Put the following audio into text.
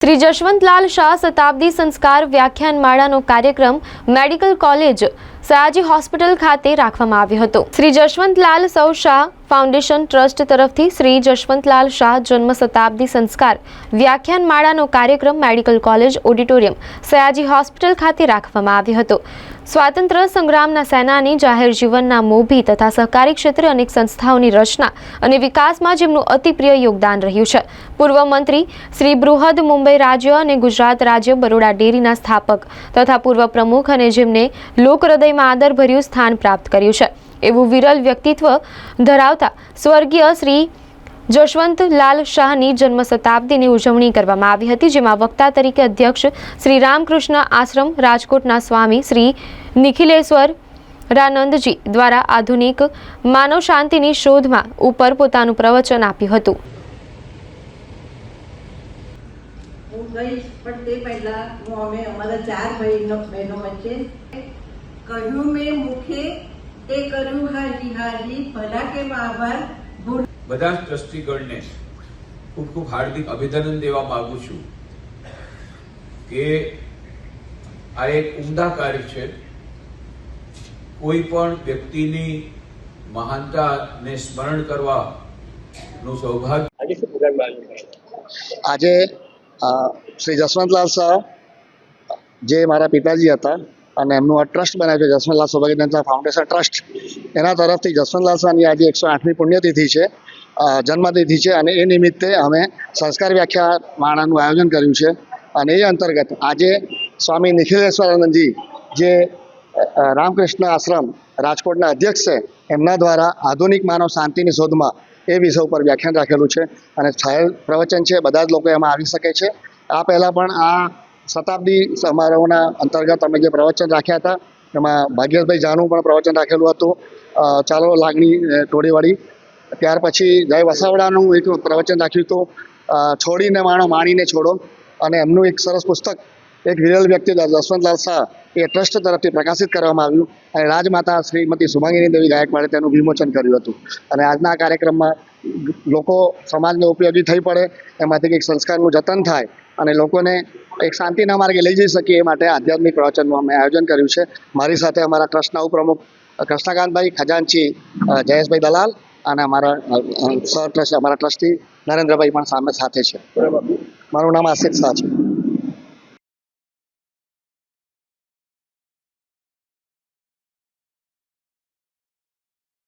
શ્રી જશવંતલાલ શાહ શતાબ્દી સંસ્કાર વ્યાખ્યાન માળાનો કાર્યક્રમ મેડિકલ કોલેજ સયાજી હોસ્પિટલ ખાતે રાખવામાં આવ્યો હતો. શ્રી જશવંતલાલ સૌ શાહ ફાઉન્ડેશન ટ્રસ્ટ તરફથી શ્રી જશવંતલાલ શાહ જન્મ શતાબ્દી સંસ્કાર વ્યાખ્યાન માળાનો કાર્યક્રમ medical college auditorium Sayaji hospital ખાતે રાખવામાં આવ્યો હતો. સ્વાતંત્ર્ય સંગ્રામના સેનાની જાહેર જીવનના મોભી તથા સહકારી ક્ષેત્રે અનેક સંસ્થાઓની રચના અને વિકાસમાં જેમનું અતિપ્રિય યોગદાન રહ્યું છે. પૂર્વ મંત્રી શ્રી બૃહદ મુંબઈ રાજ્ય અને ગુજરાત રાજ્ય બરોડા ડેરીના સ્થાપક તથા પૂર્વ પ્રમુખ અને જેમને લોક હૃદયમાં આદરભર્યું સ્થાન પ્રાપ્ત કર્યું છે. એવું વિરલ વ્યક્તિત્વ ધરાવતા સ્વર્ગીય શ્રી જશવંતલાલ શાહની જન્મ શતાબ્દીની ઉજવણી કરવામાં આવી હતી, જેમાં વક્તા તરીકે અધ્યક્ષ શ્રી રામકૃષ્ણ આશ્રમ, રાજકોટના સ્વામી શ્રી નિખિલેશ્વર રાનંદજી દ્વારા આધુનિક માનવ શાંતિની શોધમાં ઉપર પોતાનું પ્રવચન આપ્યું હતું. હું ગઈશ પણ તે પહેલા હું અમે અમારા ચાર ભાઈ બહેનો વચ્ચે કહ્યું મેં મુખે તે કર્યું હાજી હાજી ભલા કે આભાર બધા જ ટ્રસ્ટીગણને ખૂબ ખૂબ હાર્દિક અભિનંદન દેવા માંગુ છું કે આ એક ઉમદા કાર્ય છે. કોઈ પણ વ્યક્તિની મહાનતાને સ્મરણ કરવાનું સૌભાગ્ય આજે શ્રી જસવંતલાલ શાહ જે મારા પિતાજી હતા અને એમનું આ ટ્રસ્ટ બનાવ્યું છે, જસવંતલાલ સૌભાગ્ય ફાઉન્ડેશન ટ્રસ્ટ એના તરફથી જસવંતલાલ શાહની આજે એકસો આઠમી પુણ્યતિથિ છે જન્મતિથિ છે અને એ નિમિત્તે અમે સંસ્કાર વ્યાખ્યા માળાનું આયોજન કર્યું છે અને એ અંતર્ગત આજે સ્વામી નિખિલેશ્વરાનંદજી જે રામકૃષ્ણ આશ્રમ રાજકોટના અધ્યક્ષ છે, એમના દ્વારા આધુનિક માનવ શાંતિની શોધમાં એ વિષય ઉપર વ્યાખ્યાન રાખેલું છે અને થયેલ પ્રવચન છે, બધા જ લોકો એમાં આવી શકે છે. આ પહેલાં પણ આ શતાબ્દી સમારોહના અંતર્ગત અમે જે પ્રવચન રાખ્યા હતા, એમાં ભાગ્યસભાઈ જાનું પણ પ્રવચન રાખેલું હતું. ચાલો લાગણી ટોળીવાળી. ત્યાર પછી જય વસાવડાનું એક પ્રવચન રાખ્યું હતું. છોડીને માણો માણીને છોડો. અને એમનું એક સરસ પુસ્તક, એક વિરલ વ્યક્તિ જસવંતલાલ શાહ, એ ટ્રસ્ટ તરફથી પ્રકાશિત કરવામાં આવ્યું. અને રાજમાતા શ્રીમતી સુભાંગીની દેવી ગાયકવાડે તેનું વિમોચન કર્યું હતું. અને આજના કાર્યક્રમમાં લોકો સમાજને ઉપયોગી થઈ પડે, એમાંથી કંઈક સંસ્કારનું જતન થાય અને લોકોને એક શાંતિના માર્ગે લઈ જઈ શકીએ એ માટે આધ્યાત્મિક પ્રવચનનું અમે આયોજન કર્યું છે. મારી સાથે અમારા ટ્રસ્ટના ઉપપ્રમુખ કૃષ્ણકાંતભાઈ ખજાનચી જયેશભાઈ દલાલ અને અમારા સર ટ્રસ્ટ, અમારા ટ્રસ્ટી નરેન્દ્રભાઈ પણ સામે સાથે છે. મારું નામ આશિત શાહ છે.